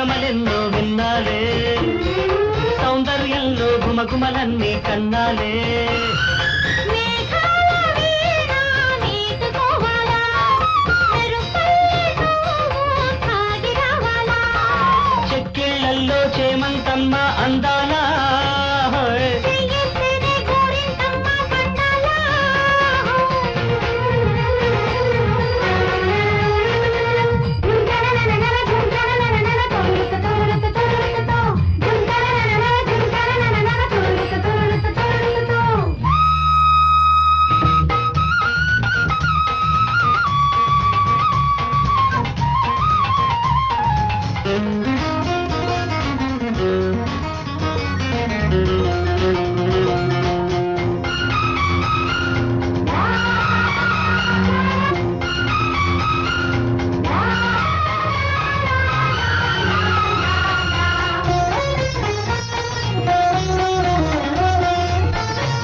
రాగమలెన్నో విన్నాలే. సౌందర్యంలో గుమగుమలన్నీ కన్నాలే.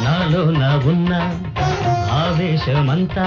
నాలో నా ఉన్న ఆవేశమంతా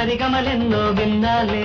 సరిగమలెన్నో విన్నాలే.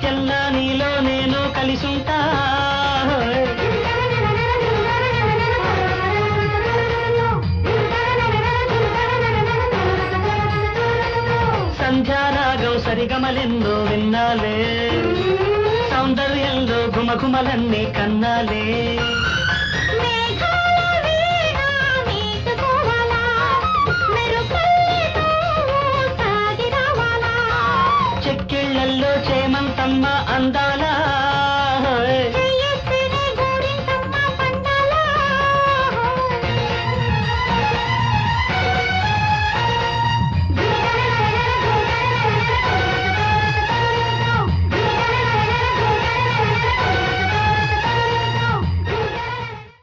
రోజుకెల్లా నీలో నేను కలిసుంటా. సంధ్యారాగం సరిగమలెందో విన్నాలే. సౌందర్యంలో ఘుమఘుమలన్నీ కన్నాలే.